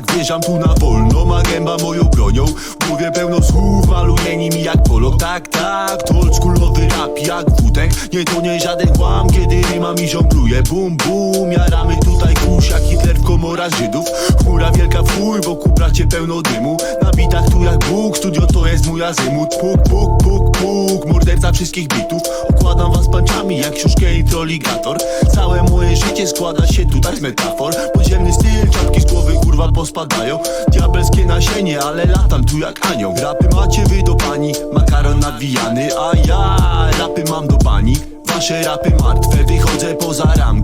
Tak, wjeżdżam tu na wolno, ma gęba moją bronią. Mówię pełno słów, maluję nimi jak polok. Tak, tak, to oldschoolowy rap jak wódek Nie to nie żaden kłam, kiedy ryma mi żongluje. Bum, bum, jak Komorach Żydów Chmura wielka w wokół bracie pełno dymu. Na bitach tu jak Bóg, studio to jest mój azymut. Puk, puk, puk, puk, morderca wszystkich bitów. Okładam was panczami jak książkę i troligator. Całe moje życie składa się tutaj z metafor. Podziemny styl, czapki z głowy kurwa pospadają. Diabelskie nasienie, ale latam tu jak anioł. Rapy macie wy do pani, makaron nawijany A ja rapy mam do pani. Wasze rapy martwe, wychodzę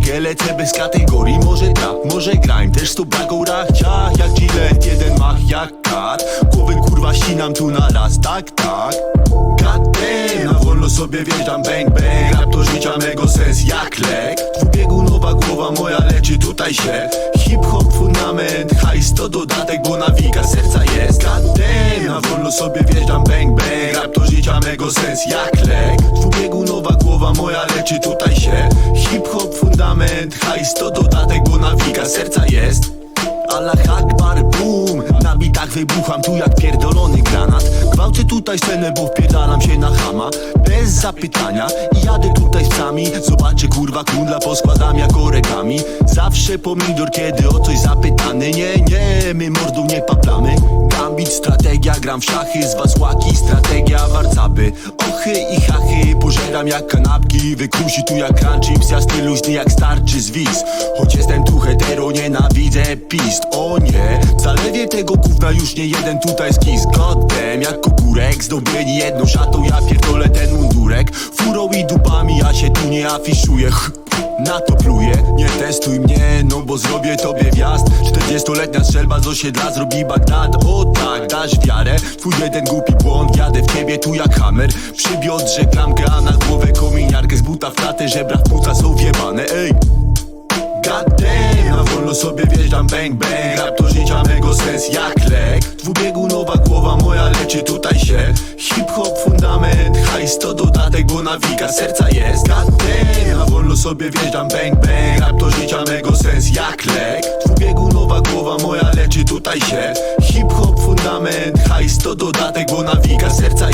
Lecę bez kategorii, może trap, może grime Też z bragą rachciach, jak Gillette, jeden mach jak kat Głowy kurwa ścinam tu na raz, tak, tak. Goddamn, na wolno sobie wjeżdżam bang bang. Rap to życia mego sens jak lek. Dwubiegunowa głowa moja leczy tutaj się. Hip-hop fundament, hajs to dodatek Bo nawika serca jest. Goddamn, na wolno sobie wjeżdżam bang bang. Rap to życia mego sens jak lek. Dwubiegunowa głowa moja leczy tutaj się. Hip-hop fundament, hajs to dodatek Bo nawika serca jest. Allah Akbar, boom. Na bitach wybucham tu jak pierdolony granat. Gwałcę tutaj scenę, bo wpierdalam się na chama Bez zapytania i jadę tutaj z psami. Zobaczę kurwa kundla, poskładam jak oregami Zawsze pomidor, kiedy o coś zapytany. Nie, nie, my Gambit, strategia, gram w szachy Z was łaki, strategia, warcaby. Ochy i chachy, pożeram jak kanapki. Wykusi tu jak crunchips, jasny luźny jak starczy zwis Choć jestem hetero, nienawidzę pist. O nie, w zalewie tego gówna już nie jeden tutaj skis Goddamn, jak kukurek, zdobieni jedną szatą Ja pierdolę ten mundurek. Furą i dupami, ja się tu nie afiszuję. Na to pluję, nie testuj mnie, no bo zrobię tobie wjazd. 40-letnia strzelba z osiedla zrobi Bagdad. O tak, dasz wiarę, twój jeden głupi błąd Jadę w ciebie tu jak hammer Przy biodrze klamkę, a na głowę kominiarkę Z buta w klatę, żebra w płuca są wjebane, ej Goddamn, na wolno sobie wjeżdżam bang bang. Rap to życia mego sens jak lek. Dwubiegunowa głowa moja leczy tutaj się. Hip-hop fundament, hajs to dodatek Bo nawika serca jest. Goddamn, na wolno sobie wjeżdżam bang bang. Rap to życia mego sens jak lek. Dwubiegunowa głowa moja leczy tutaj się. Hip-hop fundament, hajs to dodatek Bo nawika serca